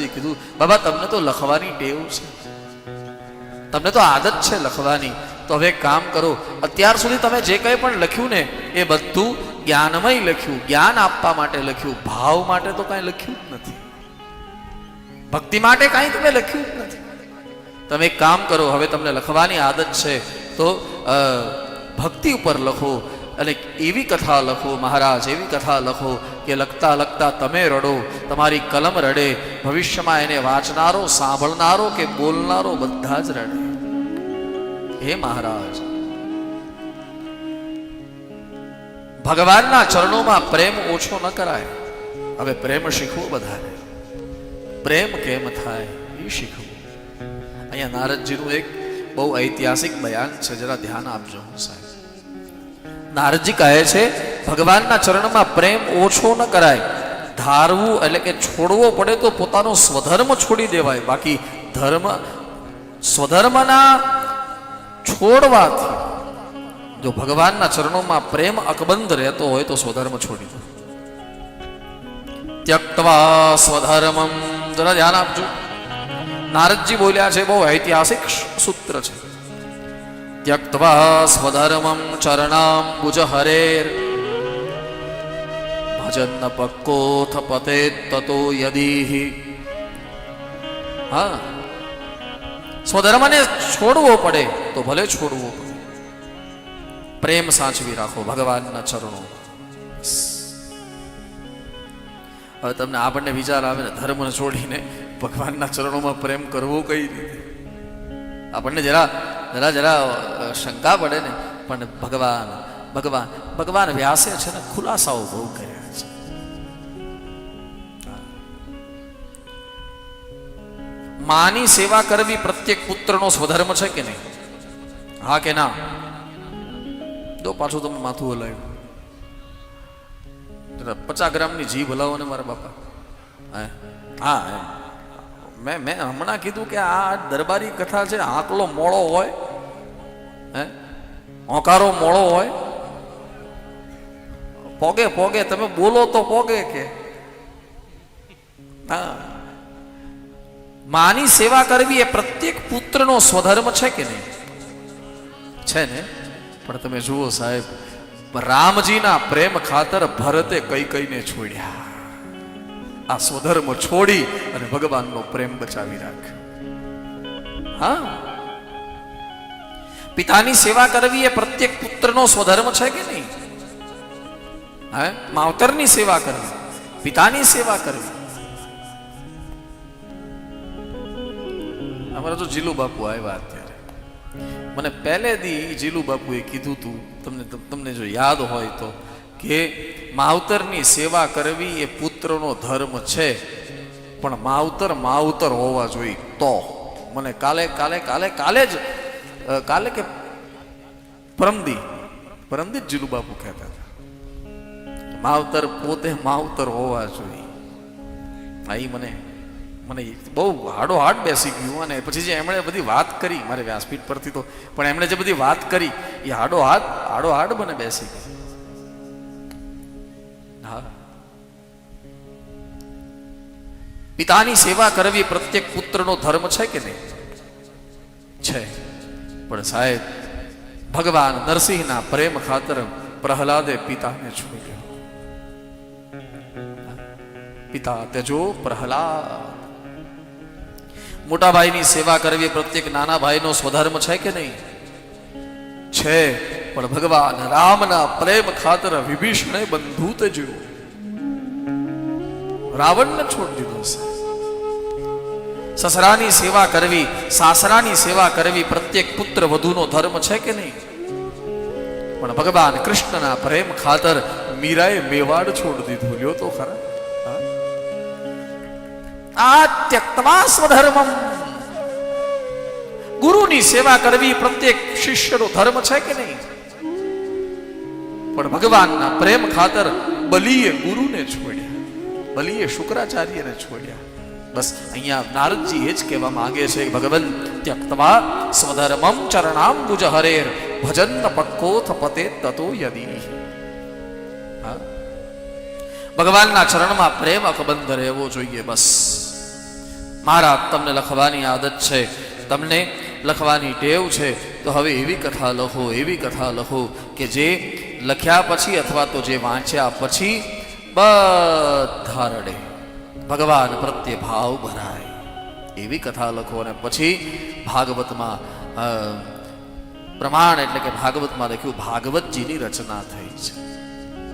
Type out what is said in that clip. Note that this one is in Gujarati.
નારદજીએ કીધું, બાબા, તમને તો લખવાની ટેવ છે. તમને તો આદત છે લખવાની. તો હવે કામ કરો, અત્યાર સુધી તમે જે કંઈ પણ લખ્યું ને, એ બધું જ્ઞાનમય લખ્યું. જ્ઞાન આપવા માટે લખ્યું. ભાવ માટે તો કાંઈ લખ્યું જ નથી. ભક્તિ માટે કાંઈ તમે લખ્યું જ નથી. તમે એક કામ કરો, હવે તમને લખવાની આદત છે. તો ભક્તિ ઉપર લખો. અને એવી કથા લખો મહારાજ, એવી કથા લખો કે લખતા લખતા તમે રડો, તમારી કલમ રડે, ભવિષ્યમાં એને વાંચનારો, સાંભળનારો કે બોલનારો બધા જ રડે. હે મહારાજ, ભગવાનના ચરણોમાં પ્રેમ ઓછો ન કરાય. હવે પ્રેમ શીખવો બધાને. પ્રેમ કેમ થાય એ શીખવું. અહીંયા નારદજીનું એક બહુ ઐતિહાસિક બયાન છે, જરા ધ્યાન આપજો, સાહેબ. નારદજી કહે છે, ભગવાનના ચરણમાં પ્રેમ ઓછો ન કરાય. ધારવું એટલે કે છોડવો પડે તો પોતાનો સ્વધર્મ છોડી દેવાય. બાકી ધર્મ, સ્વધર્મના છોડવાથી જો ભગવાનના ચરણોમાં પ્રેમ અકબંધ રહેતો હોય તો સ્વધર્મ છોડી દો. ત્યક્તવા સ્વધર્મમ. જરા ધ્યાન આપજો. નારદજી બોલ્યા છે, બહુ ઐતિહાસિક સૂત્ર છે. ત્યક્તવા ભુજ હરેર ભજન પક્કોથ પતે તતો યદી હા સ્વધર્મને છોડવો પડે તો ભલે છોડવો પ્રેમ સાચવી રાખો ભગવાનના ચરણો હવે તમને આપણને વિચાર આવે ને, ધર્મને છોડીને ભગવાનના ચરણોમાં પ્રેમ કરવો કઈ રીતે? આપણને જરા જરા જરા શંકા પડે ને. પણ ભગવાન ભગવાન ભગવાન વ્યાસે છે ને, ખુલાસાઓ બહુ કર્યા છે. માની સેવા કરવી પ્રત્યેક પુત્રનો સ્વધર્મ છે કે નહીં? હા કે ના? દો પાછું તમે માથું હલાવ્યું. પચાસ ગ્રામની જીભ હલાવો ને મારા બાપા. હે? મેં મેં હમણાં કીધું કે આ દરબારી કથા છે, આંકલો મોળો હોય હે? હોંકારો મોળો હોય. પોગે પોગે, તમે બોલો તો પોગે કે. હા. માની સેવા કરવી એ પ્રત્યેક પુત્રનો સ્વધર્મ છે કે નહીં? છે ને? પણ તમે જુઓ સાહેબ, રામજીના પ્રેમ ખાતર ભરતે કઈ કઈને છોડ્યા. આ સ્વધર્મ છોડી અને ભગવાનનો પ્રેમ બચાવી રાખ હા. પિતાની સેવા કરવી એ પ્રત્યેક પુત્રનો સ્વધર્મ છે કે નહીં? હે માવતરની સેવા કરવી, પિતાની સેવા કરવી. અમારા તો જીલુ બાપુ આવ્યા અત્યારે. મને પહેલેથી જીલુ બાપુએ કીધું તું, તમને તમને જો યાદ હોય તો, કે માવતરની સેવા કરવી એ પુત્રનો ધર્મ છે, પણ માવતર માવતર હોવા જોઈએ તો. મને કાલે કાલે કાલે કાલે જ કાલે કે પરમદી? પરમદી જીલુ બાપુ કહેતા હતા. માવતર પોતે માવતર હોવા જોઈએ. આ મને મને બહુ હાડો હાડ બેસી ગયું અને પછી જે એમણે બધી વાત કરી, મારે વ્યાસપીઠ પરથી તો, પણ એમણે જે બધી વાત કરી, એ હાડો હાથ હાડો હાડ મને બેસી ગઈ. હા. પિતાની સેવા કરવી પ્રત્યેક પુત્રનો ધર્મ છે કે નહીં? છે. પણ સાહેબ, ભગવાન નરસિંહના પ્રેમ ખાતર પ્રહલાદે પિતાને છોડ્યો પિતા તેજો પ્રહલાદ. મોટા ભાઈની સેવા કરવી પ્રત્યેક નાના ભાઈનો સ્વધર્મ છે કે નહીં? છે, પણ ભગવાન રામના પ્રેમ ખાતર વિભીષણે બંધુ તેજ્યો રાવણને છોડી દીધો છે સસરાની સેવા કરવી, સાસરાની સેવા કરવી પ્રત્યેક પુત્ર વધુનો ધર્મ છે કે નહીં? પણ ભગવાન કૃષ્ણના પ્રેમ ખાતર મીરાએ મેવાડ છોડી દીધું. લ્યો તો ખરા. આ ત્યક્તવા સ્વધર્મમ ગુરુની સેવા કરવી પ્રત્યેક શિષ્યનો ધર્મ છે કે નહીં? પણ ભગવાનના પ્રેમ ખાતર બલીએ ગુરુને છોડ્યા. બલીએ શુક્રાચાર્યને છોડ્યા. બસ અહીંયા નારદજી એ જ કહેવા માંગે છે ભગવન ત્યક્તવા સ્વધર્મમ ચરણાંબુજ હરેર ભજન પક્કો થપતે તતો યદી. ભગવાનના ચરણમાં પ્રેમ અકબંધ રહેવો જોઈએ બસ. મારા તમને લખવાની આદત છે, તમને લખવાની ટેવ છે, તો હવે એવી કથા લખો, એવી કથા લખો કે જે લખ્યા પછી અથવા તો જે વાંચ્યા પછી બધા રડે ભગવાન પ્રત્યે ભાવ ભરાય. એવી કથા લખો અને પછી ભાગવતમાં પ્રમાણ એટલે કે ભાગવતમાં લખ્યું, ભાગવતજીની રચના થઈ છે.